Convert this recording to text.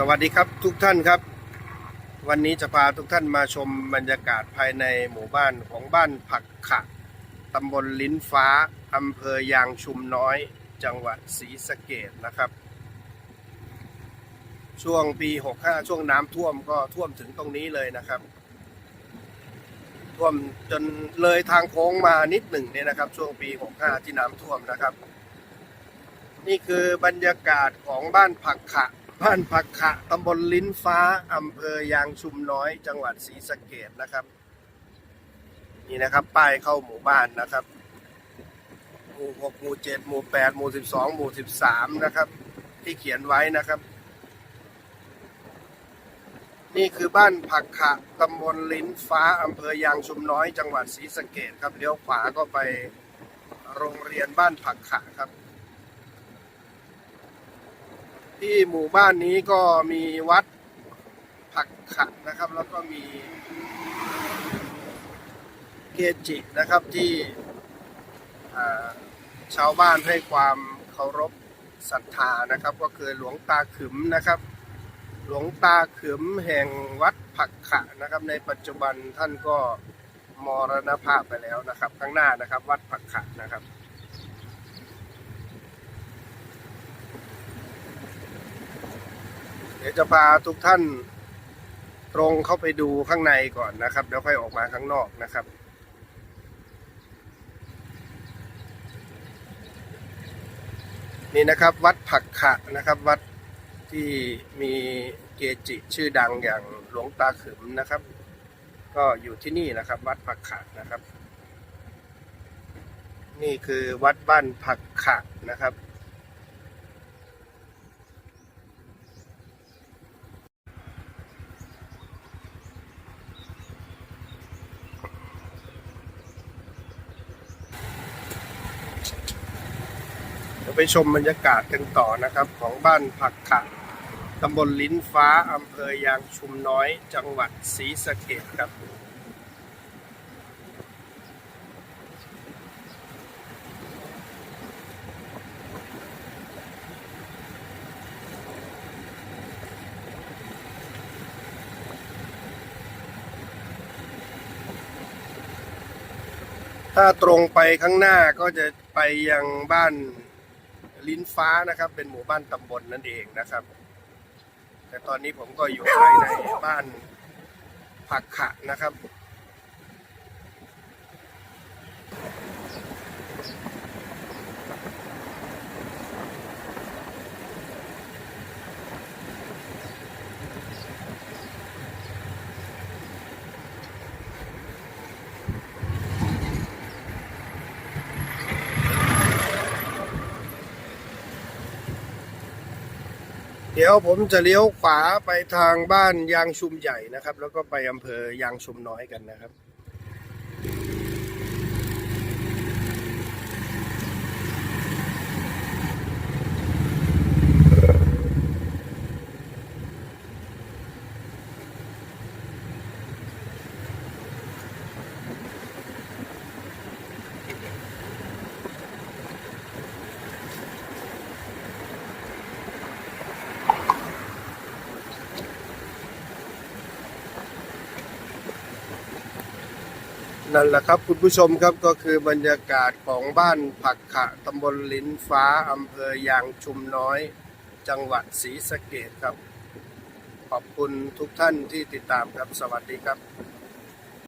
สวัสดีครับทุกท่านครับ วันนี้จะพาทุกท่านมาชมบรรยากาศภายในหมู่บ้านของบ้านผักขะตำบลลิ้นฟ้าอำเภอยางชุมน้อย จังหวัดศรีสะเกดนะครับ ช่วงปี 65 ช่วงน้ำท่วมก็ท่วมถึงตรงนี้เลยนะครับ ท่วมจนเลยทางโค้งมานิดหนึ่งเนี่ยนะครับ ช่วงปี 65 ที่น้ำท่วมนะครับ นี่คือบรรยากาศของบ้านผักขะ บ้านผักขะตำบลลิ้นฟ้าอำเภอยางชุมน้อย จังหวัดศรีสะเกดนะครับ นี่นะครับ ป้ายเข้าหมู่บ้านนะครับ หมู่หกหมู่เจ็ดหมู่แปดหมู่สิบสองหมู่สิบสามนะครับ ที่เขียนไว้นะครับ นี่คือบ้านผักขะตำบลลิ้นฟ้าอำเภอยางชุมน้อย จังหวัดศรีสะเกดครับเลี้ยวขวาก็ไปโรงเรียนบ้านผักขะครับ ที่หมู่บ้านนี้ก็มีวัดผักขะนะครับ แล้วก็มีเกจินะครับที่ชาวบ้านให้ความเคารพศรัทธานะครับ ก็คือหลวงตาขึมนะครับ หลวงตาขึมแห่งวัดผักขะนะครับ ในปัจจุบันท่านก็มรณภาพไปแล้วนะครับ ข้างหน้านะครับ วัดผักขะนะครับ ดี๋ยวจะพาทุกท่านตรงเข้าไปดูข้างในก่อนนะครับเดี๋ยวค่อยออกมาข้างนอกนะครับ นี่นะครับวัดผักขะนะครับวัดที่มีเกจิชื่อดังอย่างหลวงตาขึมนะครับ ก็อยู่ที่นี่นะครับ วัดผักขะนะครับ นี่คือวัดบ้านผักขะนะครับ ดี๋ยวไปชมบรรยากาศกันต่อนะครับ ของบ้านผักขะตำบลลิ้นฟ้าอำเภอยางชุมน้อย จังหวัดศรีสะเกดครับถ้าตรงไปข้างหน้าก็จะไปยังบ้าน ลิ้นฟ้านะครับ เป็นหมู่บ้านตำบลนั่นเองนะครับ แต่ตอนนี้ผมก็อยู่ภายในบ้านผักขะนะครับ เดี๋ยวผมจะเลี้ยวขวาไปทางบ้านยางชุมใหญ่นะครับ แล้วก็ไปอำเภอยางชุมน้อยกันนะครับ นั่นแหละครับคุณผู้ชมครับก็คือบรรยากาศของบ้านผักขะตำบลลิ้นฟ้าอำเภอยางชุมน้อย จังหวัดศรีสะเกดครับ ขอบคุณทุกท่านที่ติดตามครับสวัสดีครับ